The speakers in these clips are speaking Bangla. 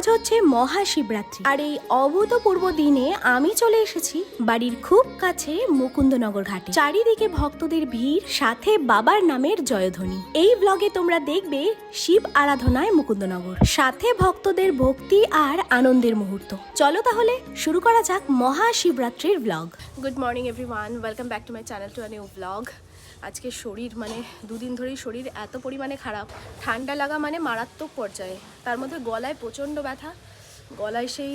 আজ হচ্ছে মহাশিবরাত্রি। আর এই অভূতপূর্ব দিনে আমি চলে এসেছি বাড়ির খুব কাছে মুকুন্দনগর ঘাটে। চারিদিকে ভক্তদের ভিড়, সাথে বাবার নামের জয়ধ্বনি। এই ব্লগে তোমরা দেখবে শিব আরাধনায় মুকুন্দনগর। সাথে ভক্তদের ভক্তি আর আনন্দের মুহূর্ত। চলো তাহলে শুরু করা যাক মহাশিবরাত্রির blog good morning everyone welcome back to my channel to a new blog আজকে শরীর মানে দুদিন ধরেই শরীর এত পরিমাণে খারাপ। ঠান্ডা লাগা মানে মারাত্মক পর্যায়ে। তার মধ্যে গলায় প্রচণ্ড ব্যথা। গলায় সেই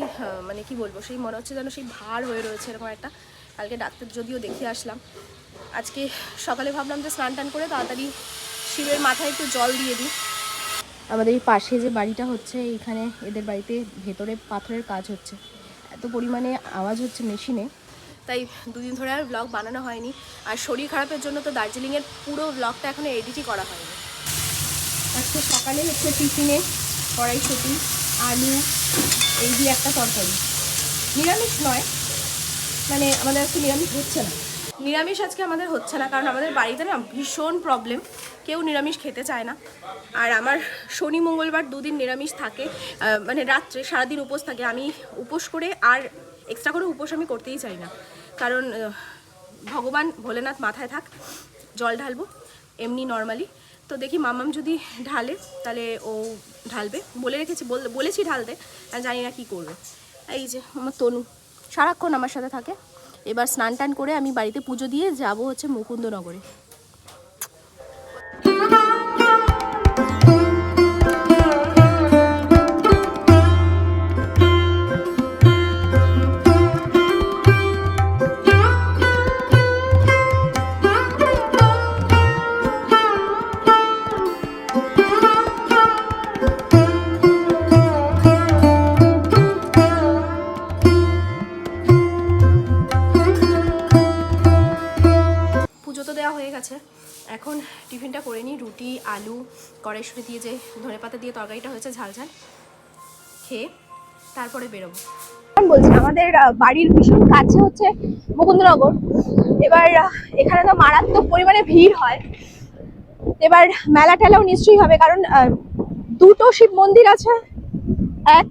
মানে কি বলব, সেই মনে হচ্ছে যেন সেই ভার হয়ে রয়েছে এরকম একটা। কালকে ডাক্তার যদিও দেখে আসলাম। আজকে সকালে ভাবলাম যে স্নান টান করে তাড়াতাড়ি শিবের মাথায় একটু জল দিয়ে দিই। আমাদের এই পাশে যে বাড়িটা হচ্ছে, এইখানে এদের বাড়িতে ভেতরে পাথরের কাজ হচ্ছে। এত পরিমাণে আওয়াজ হচ্ছে মেশিনে। তাই দুদিন ধরে আর ব্লগ বানানো হয়নি। আর শরীর খারাপের জন্য তো দার্জিলিংয়ের পুরো ব্লগটা এখনও এডিটই করা হয়নি। আজকে সকালে হচ্ছে টিফিনে কড়াই কড়াইশুটি, আলু, এই দিয়ে একটা তরকারি। নিরামিষ নয় মানে আমাদের আজকে নিরামিষ হচ্ছে না। নিরামিষ আজকে আমাদের হচ্ছে না, কারণ আমাদের বাড়িতে না ভীষণ প্রবলেম কেউ নিরামিষ খেতে চায় না। আর আমার শনি মঙ্গলবার দুদিন নিরামিষ থাকে মানে রাত্রে সারাদিন উপোস থাকে। আমি উপোস করে আর এক্সট্রা করে উপোস আমি করতেই চাই না। কারণ ভগবান ভোলেনাথ মাথায় থাক, জল ঢালবো, এমনি নর্মালি তো দেখি মামাম যদি ঢালে, তাহলে ও ঢালবে। বলে রেখেছি, বল- বলেছি ঢালতে আর জানি না কী করবে। এই যে, আমার তনু, সারাক্ষণ আমার সাথে থাকে। এবার স্নান টান করে আমি বাড়িতে পুজো দিয়ে যাব হচ্ছে মুকুন্দনগরে। টিফিনটা করে নিই। রুটি আলু কড়াইশুটি দিয়ে যে ধনে পাতা দিয়ে তরকারিটা হয়েছে ঝাল ঝাল খেয়ে তারপরে বেরোবো। বলছি আমাদের বাড়ির ভীষণ কাছে হচ্ছে মুকুন্দনগর। এবার এখানে তো মারাত্মক পরিমাণে ভিড় হয়। এবার মেলা টেলাও নিশ্চয়ই হবে কারণ আহ, দুটো শিব মন্দির আছে এক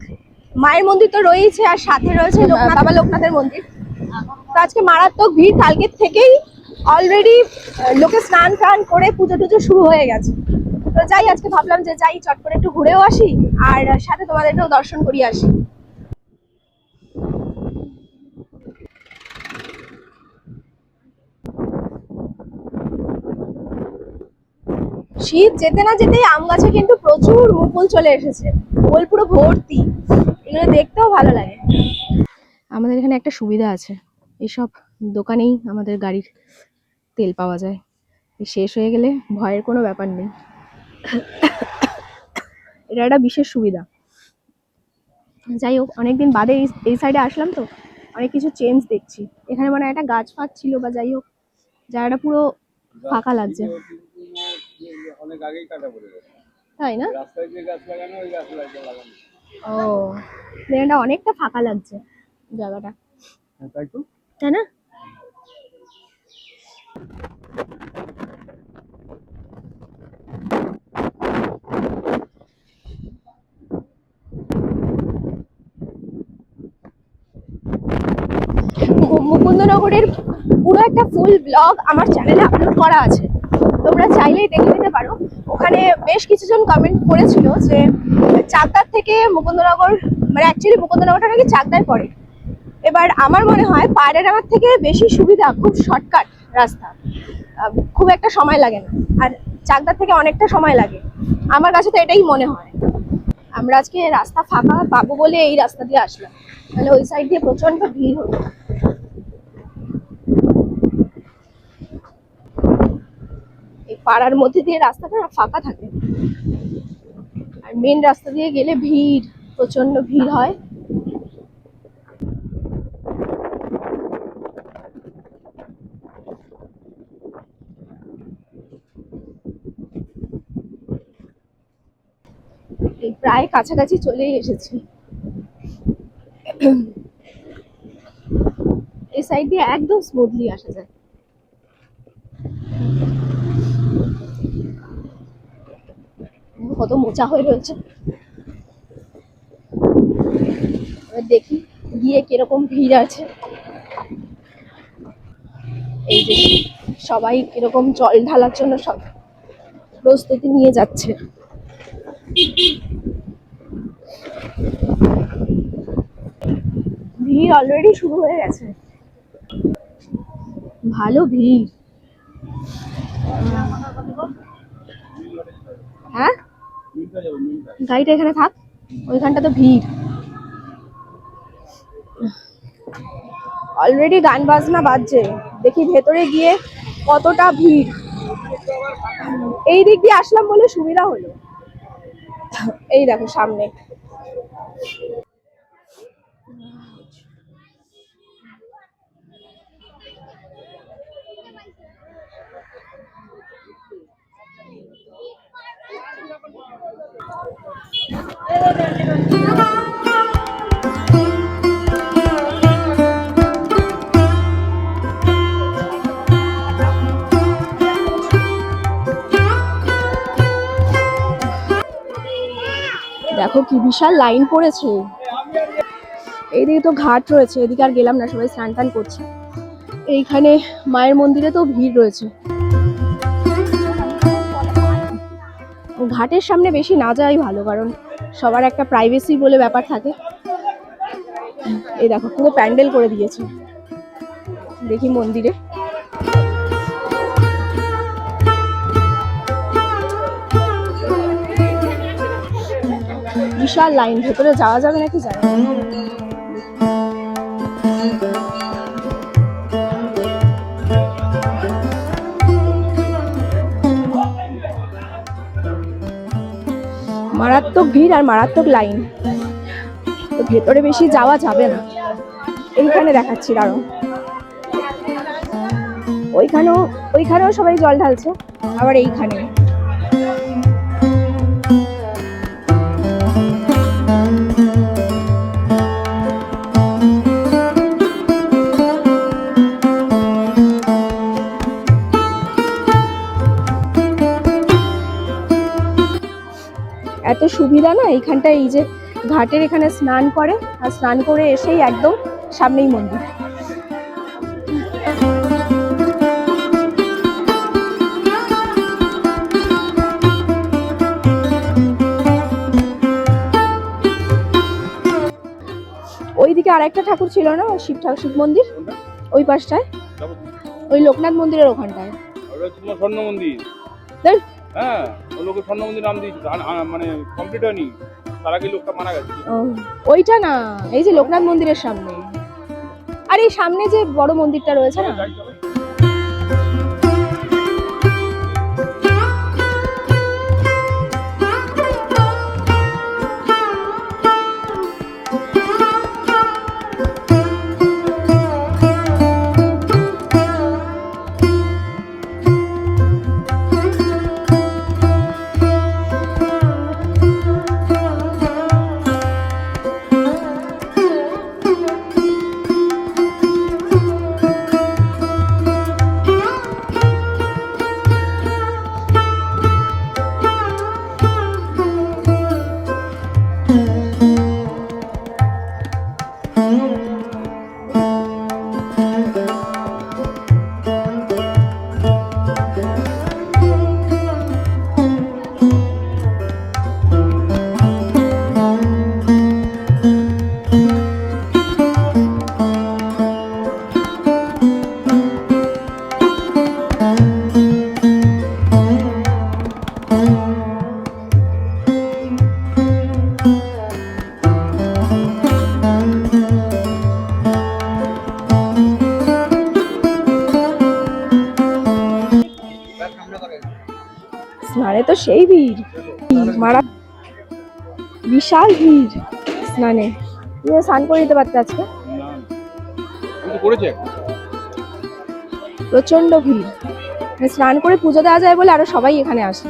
মায়ের মন্দির তো রয়েছে আর সাথে রয়েছে লোকনাথ- বাবা লোকনাথের মন্দির। তো আজকে মারাত্মক ভিড় কালকের থেকেই অলরেডি লোকে স্নান টান করে পুজো টুজো শুরু হয়ে গেছে। তো যাই, আজকে ভাবলাম যে যাই, চট করে একটু ঘুরেও আসি, আর সাথে তোমাদেরকেও দর্শন করিয়ে আসি। শীত যেতে না যেতেই আম গাছে কিন্তু প্রচুর মুকুল চলে এসেছে। মুকুল পুরো ভর্তি। এগুলো দেখতেও ভালো লাগে। আমাদের এখানে একটা সুবিধা আছে। এসব দোকানেই আমাদের গাড়ির তেল পাওয়া যায়। শেষ হয়ে গেলে ভয়ের কোনো ব্যাপার নেই। এটা একটা বিশেষ সুবিধা। যাই হোক অনেকদিন বাদে এই এই সাইডে আসলাম তো অনেক কিছু চেঞ্জ দেখছি। এখানে মানে একটা গাছ ফাছ ছিল বা যাই হোক জায়গাটা পুরো ফাঁকা লাগছে। অনেক আগেই কাটা পড়ে গেছে। তাই না? রাস্তায় যে গাছ লাগানো ওই গাছ লাগানো। ও জায়গাটা অনেকটা ফাঁকা লাগছে জায়গাটা। হ্যাঁ তাই তো। তাই না? মুকুন্দনগরের পুরো একটা ফুল ব্লগ আমার চ্যানেলে আপলোড করা আছে। তোমরা চাইলেই দেখে নিতে পারো। ওখানে বেশ কিছুজন কমেন্ট করেছিল যে, চাকদার থেকে মুকুন্দনগর মানে অ্যাকচুয়ালি মুকুন্দনগরটা নাকি চাকদায় পড়ে এবার আমার মনে হয় পায়রাডাঙ্গার থেকে বেশি সুবিধা, খুব শর্টকাট রাস্তা। খুব একটা সময় লাগে না। আর চাকদার থেকে অনেকটা সময় লাগে। আমার কাছে তো এটাই মনে হয়। আমরা আজকে রাস্তা ফাঁকা পাবো বলে এই রাস্তা দিয়ে আসলাম। তাহলে ওই সাইড দিয়ে প্রচণ্ড ভিড় হতো এই পাড়ার মধ্যে দিয়ে রাস্তাটা ফাঁকা থাকে। আর মেন রাস্তা দিয়ে গেলে ভিড় প্রচণ্ড ভিড় হয়। প্রায় কাছাকাছি চলেই এসেছি। এই সাইড দিয়ে একদম স্মুথলি আসা যায়। কত মোচা হয়ে রয়েছে। দেখি গিয়ে কীরকম ভিড় আছে। এই যে সবাই কীরকম জল ঢালার জন্য সব প্রস্তুতি নিয়ে যাচ্ছে। ভিড় অলরেডি শুরু হয়ে গেছে। ভালো ভিড়। হ্যাঁ? গাড়িটা এখানে থাক ওইখানটা তো ভিড়। অলরেডি গান বাজনা বাজছে। দেখি ভেতরে গিয়ে কতটা ভিড়। এই দিক দিয়ে আসলাম বলে সুবিধা হলো। এই দেখো সামনে দেখো কি বিশাল লাইন পড়েছে। এইদিকে তো ঘাট রয়েছে, এদিকে আর গেলাম না, সবাই স্নান টান করছে। এইখানে মায়ের মন্দিরে তো ভিড় রয়েছে। ঘাটের সামনে বেশি না যাওয়াই ভালো, কারণ সবার একটা প্রাইভেসি বলে ব্যাপার থাকে। এই দেখো, পুরো প্যান্ডেল করে দিয়েছে। দেখি মন্দিরে। বিশাল লাইন, ভেতরে যাওয়া যাবে নাকি জানি মারাত্মক ভিড় আর মারাত্মক লাইন। তো ভেতরে বেশি যাওয়া যাবে না। এইখানে দেখাচ্ছি দাঁড়ো ওইখানেও ওইখানেও সবাই জল ঢালছে, আবার এইখানে এত সুবিধা না? এইখানটা এই যে ঘাটের এখানে স্নান করে আর স্নান করে এসেই একদম সামনেই মন্দির। ওইদিকে আরেকটা ঠাকুর ছিল না? শিব ঠাকুর শিব মন্দির? ওই পাশটায়? ওই লোকনাথ মন্দিরের ওখানটায়। স্বর্ণ মন্দির। হ্যাঁ। লোকের স্বর্ণ মন্দির নাম দিয়েছিল। মানে কমপ্লিট হয়নি। তার আগে লোকটা মারা গেছে। ওইটা না এই যে লোকনাথ মন্দিরের সামনে। আর এই সামনে যে বড় মন্দিরটা রয়েছে না? যাই ভিড় স্নানে। তুমি স্নান করে দিতে পারতে আজকে। করেছে প্রচণ্ড ভিড়। মানে স্নান করে পুজো দেওয়া যায় বলে আরও সবাই এখানে আসে।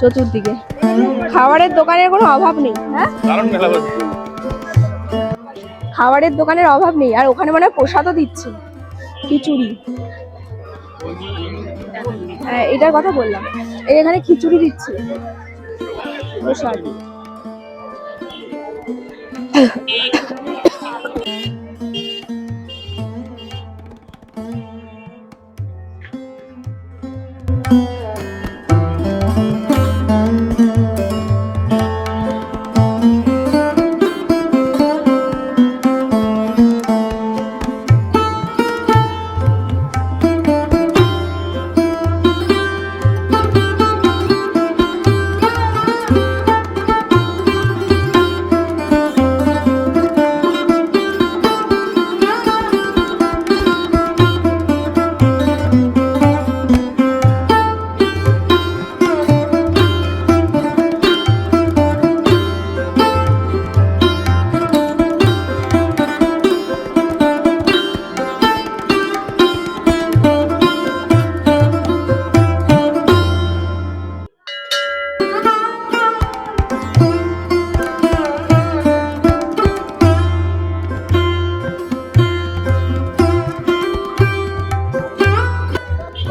চতুর্দিকে। খাবারের দোকানের কোনো অভাব নেই হ্যাঁ? খাবারের দোকানের অভাব নেই আর ওখানে মানে প্রসাদও দিচ্ছে খিচুড়ি। হ্যাঁ এটার কথা বললাম। এই এখানে খিচুড়ি দিচ্ছে প্রসাদ।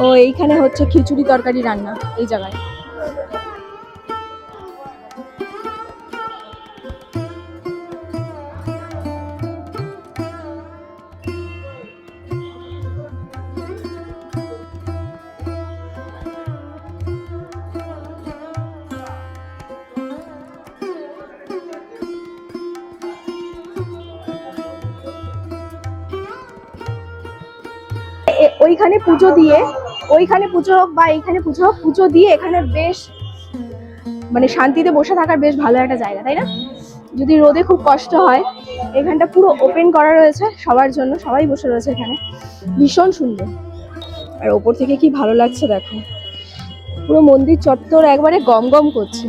ও এইখানে হচ্ছে খিচুড়ি তরকারি রান্না এই জায়গায়। ওইখানে পুজো দিয়ে ওইখানে পুজো হোক বা এইখানে পুজো হোক, পুজো দিয়ে এখানে বেশ মানে শান্তিতে বসে থাকার বেশ ভালো একটা জায়গা, তাই না? যদি রোদে খুব কষ্ট হয়, এখানটা পুরো ওপেন করা রয়েছে সবার জন্য, সবাই বসে রয়েছে এখানে। ভীষণ সুন্দর। আর ওপর থেকে কি ভালো লাগছে দেখো। পুরো মন্দির চত্বর একবারে গম গম করছে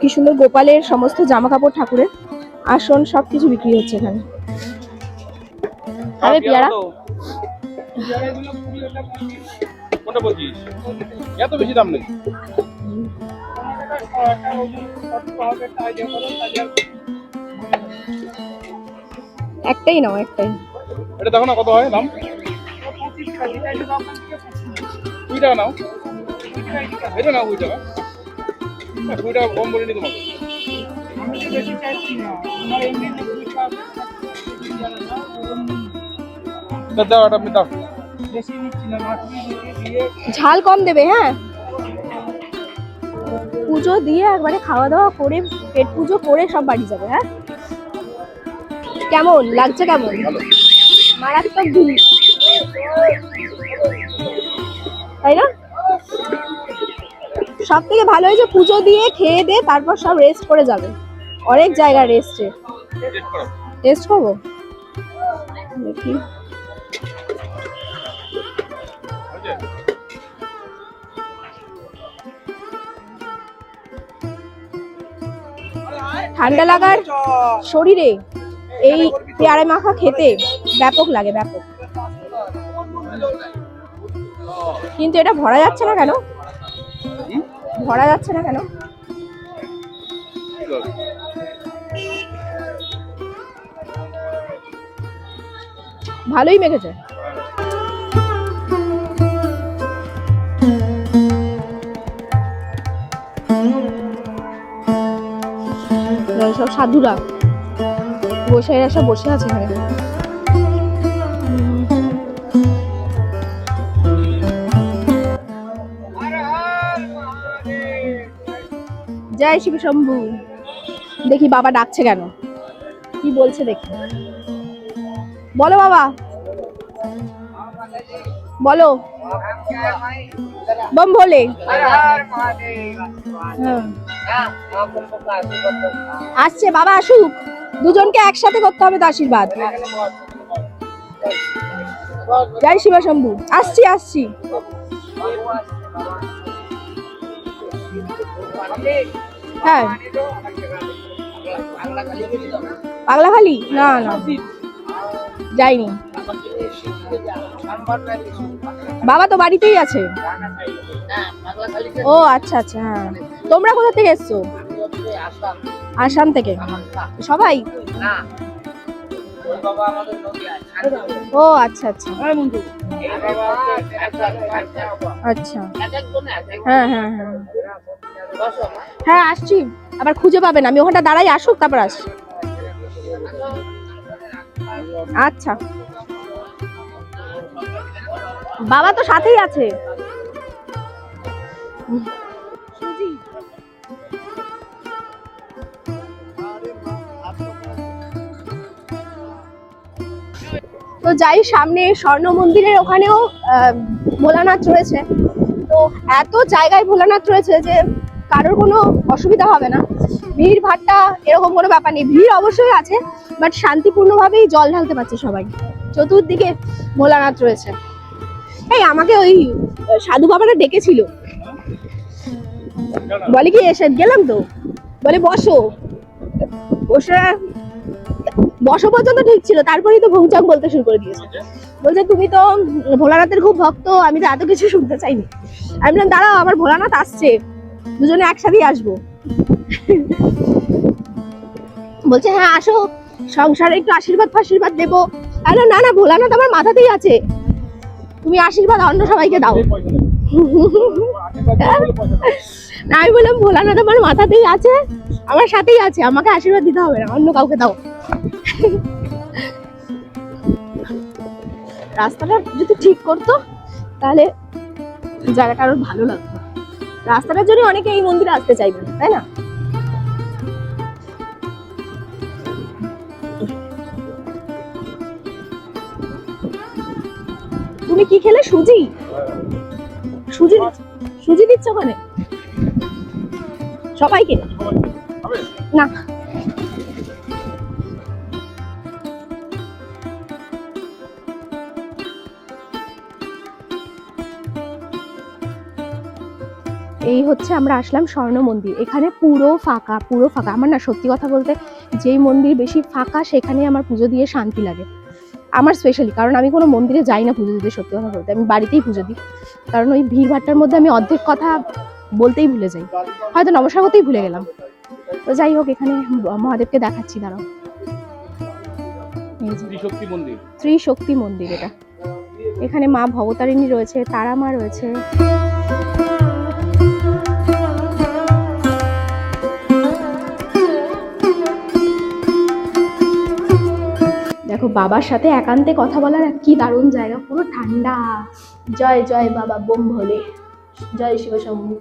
কি সুন্দর গোপালের সমস্ত জামা কাপড় ঠাকুরের আসন সবকিছু বিক্রি হচ্ছে এখানে। আরে পেয়ারা। কোনটা বলছিস? এত বেশি দাম নেই। একটাই নাও একটাই। এটা দেখো না কত হয় দাম? কুড়ি টাকা নাও। এটা নাও কুড়ি টাকা। কুড়ি টাকা কম বলিনি তোমাকে। তা দাও এটা দাও। ঝাল কম দেবে হ্যাঁ? পুজো দিয়ে একবারে খাওয়া দাওয়া করে পেট পুজো করে সব বাড়ি যাবে হ্যাঁ? কেমন? লাগছে কেমন? মারাত্মক ভিড় তাই না? সব থেকে ভালো হয়েছে পুজো দিয়ে খেয়ে দিয়ে তারপর সব রেস্ট করে যাবে। অনেক জায়গা রেস্টে টেস্ট করব? দেখি। ঠান্ডা লাগার শরীরে এই পেয়ারা মাখা খেতে ব্যাপক লাগে ব্যাপক। কিন্তু এটা ভরা যাচ্ছে না কেন? ভরা যাচ্ছে না কেন? ভালোই মেখেছে। এরা সব সাধুরা। বসে সব বসে আছে এখানে। জয় শিব শম্ভু দেখি বাবা ডাকছে কেন? কি বলছে দেখি। বলো বাবা। বলো। বম ভোলে। হ্যাঁ। আসছে, বাবা আসুক। দুজনকে একসাথে করতে হবে তো আশীর্বাদ। জয় শিব শম্ভু। আসছি আসছি। হ্যাঁ। পাগলাখালি না না। যাইনি। বাবা তো বাড়িতেই আছে? ও আচ্ছা আচ্ছা হ্যাঁ। তোমরা কোথা থেকে এসছো? আসাম থেকে। সবাই? ও আচ্ছা আচ্ছা। আচ্ছা। হ্যাঁ হ্যাঁ হ্যাঁ। হ্যাঁ আসছি। আবার খুঁজে পাবেন আমি ওখানটা দাঁড়াই আসুক, তারপর আসছি। আচ্ছা। বাবা তো সাথেই আছে। তো যাই সামনে স্বর্ণ মন্দিরের ওখানেও ভোলানাথ রয়েছে। তো এত জায়গায় ভোলানাথ রয়েছে যে কারোর কোনো অসুবিধা হবে না। ভিড় ভাট্টা এরকম কোনো ব্যাপার নেই। ভিড় অবশ্যই আছে বাট শান্তিপূর্ণভাবেই জল ঢালতে পারছে সবাই। চতুর্দিকে ভোলানাথ রয়েছে। এই, আমাকে ওই সাধু বাবারা ডেকেছিল। বলে কি, এসে গেলাম তো? বলে, বসো। বসে, বসো পর্যন্ত ঠিক ছিল, তারপরেই তো ভৌচাক বলতে শুরু করে দিয়েছে। বলছে, তুমি তো ভোলানাথের খুব ভক্ত, আমি তো এত কিছু শুনতে চাইনি। আমি বললাম, দাঁড়াও, আমার ভোলানাথ আসছে। দুজনে একসাথেই আসব। বলছে হ্যাঁ আসো। সংসারে একটু আশীর্বাদ ফাশীর্বাদ দেবো। আরে, না না, ভোলানাথ আমার মাথাতেই আছে। তুমি আশীর্বাদ অন্য সবাইকে দাও। না, আমি বললাম, ভোলানাথ আমার মাথাতেই আছে, আমার সাথেই আছে, আমাকে আশীর্বাদ দিতে হবে না, অন্য কাউকে দাও। রাস্তাটা যদি ঠিক করতো, তাহলে জায়গাটা আরও ভালো লাগতো। রাস্তাটার জন্য অনেকে এই মন্দিরে আসতে চাইবে তাই না? তুমি কি খেলে? সুজি? সুজি সুজি দিচ্ছ ওখানে? সবাইকে না। এই হচ্ছে আমরা আসলাম স্বর্ণ মন্দির। এখানে পুরো ফাঁকা পুরো ফাঁকা। আমার না সত্যি কথা বলতে, যেই মন্দির বেশি ফাঁকা সেখানে আমার পুজো দিয়ে শান্তি লাগে। আমার স্পেশালি কারণ আমি কোনো মন্দিরে যাই না পুজো দিতে সত্যি কথা বলতে। আমি বাড়িতেই পুজো দিই। কারণ ওই ভিড় ভাট্টার মধ্যে আমি অর্ধেক কথা বলতেই ভুলে যাই। হয়তো নমস্কার করতেই ভুলে গেলাম। তো যাই হোক এখানে মহাদেবকে দেখাচ্ছি দাঁড়াও। ত্রিশক্তি মন্দির। এটা। এখানে মা ভবতারিণী রয়েছে তারা মা রয়েছে। দেখো, বাবার সাথে একান্তে কথা বলার কি দারুণ জায়গা, পুরো ঠান্ডা। জয় জয় বাবা বোম ভোলে জয় শিব শম্ভু।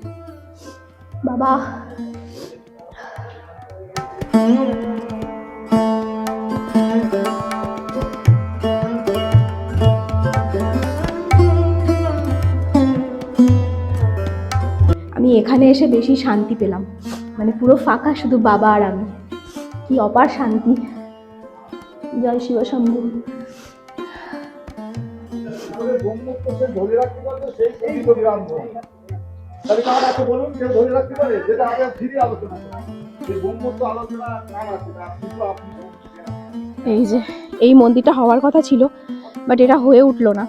বাবা। আমি এখানে এসে বেশি শান্তি পেলাম। মানে পুরো ফাঁকা শুধু বাবা আর আমি। কি অপার শান্তি। জয় শিব শম্ভু। এই যে এই মন্দিরটা হওয়ার কথা ছিল বাট এটা হয়ে উঠল না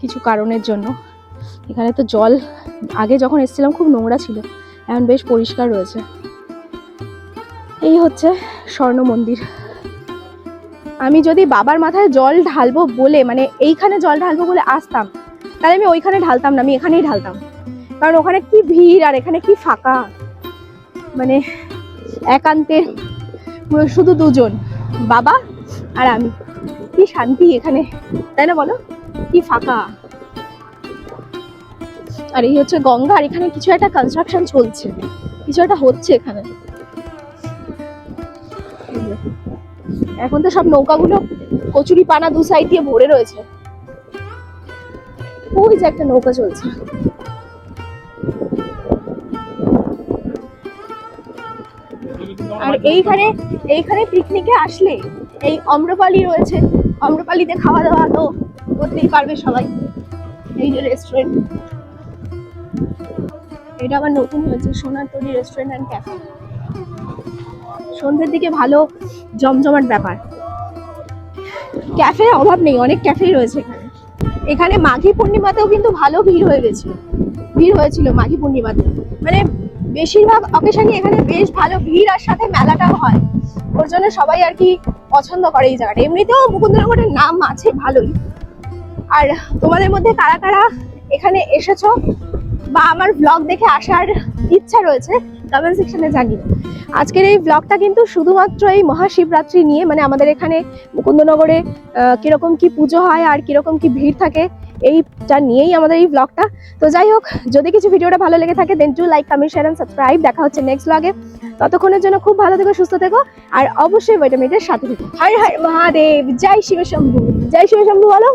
কিছু কারণের জন্য। এখানে তো জল আগে যখন এসেছিলাম খুব নোংরা ছিল এখন বেশ পরিষ্কার রয়েছে। এই হচ্ছে স্বর্ণ মন্দির। আমি যদি বাবার মাথায় জল ঢালবো বলে মানে এইখানে জল ঢালবো বলে আসতাম, তাহলে আমি ওইখানে ঢালতাম না, আমি এখানেই ঢালতাম। কারণ ওখানে কি ভিড় আর এখানে কি ফাঁকা? মানে একান্তে শুধু দুজন, বাবা আর আমি। কি শান্তি এখানে, তাই না বলো? কি ফাঁকা। আর এই হচ্ছে গঙ্গা, আর এখানে কিছু একটা কনস্ট্রাকশন চলছে, কিছু একটা হচ্ছে এখানে। এখন তো সব নৌকাগুলো কচুরি পানা দু সাইড দিয়ে ভরে রয়েছে। ওই যে একটা নৌকা চলছে। আর এইখানে এইখানে পিকনিকে আসলে এই অম্রপালি রয়েছে। অম্রপালিতে খাওয়া দাওয়া তো করতেই পারবে সবাই। এই যে রেস্টুরেন্ট এটা আবার নতুন হয়েছে সোনার তরি রেস্টুরেন্ট অ্যান্ড ক্যাফে সন্ধ্যের দিকে ভালো জমজমাট ব্যাপার। ক্যাফের অভাব নেই, অনেক ক্যাফেই রয়েছে এখানে। এখানে মাঘী পূর্ণিমাতেও কিন্তু ভালো ভিড় হয়ে গেছিল ভিড় হয়েছিল মাঘী পূর্ণিমাতে। মানে বেশিরভাগ অকেশনই এখানে বেশ ভালো ভিড় আর সাথে মেলাটাও হয়। ওর জন্য সবাই আর কি পছন্দ করে এই জায়গাটা। এমনিতেও মুকুন্দনগরের নাম আছে ভালোই। আর তোমাদের মধ্যে কারা কারা এখানে এসেছ? বা আমার ব্লগ দেখে আসার ইচ্ছা রয়েছে কমেন্ট সেকশনে জানিও। আজকের এই ব্লগটা কিন্তু শুধুমাত্র এই মহাশিবরাত্রি নিয়ে মানে আমাদের এখানে মুকুন্দনগরে কীরকম কি পুজো হয় আর কীরকম কি ভিড় থাকে, এইটা নিয়েই আমাদের এই ব্লগটা তো যাই হোক, যদি কিছু ভিডিওটা ভালো লেগে থাকে দেন two like comment share and subscribe দেখা হচ্ছে নেক্সট ব্লগে ততক্ষণের জন্য খুব ভালো থেকো, সুস্থ থেকো, আর অবশ্যই ভিটামিনের সাথে থেকো। হর হর মহাদেব, জয় শিব শম্ভু, জয় শিব শম্ভু বলো।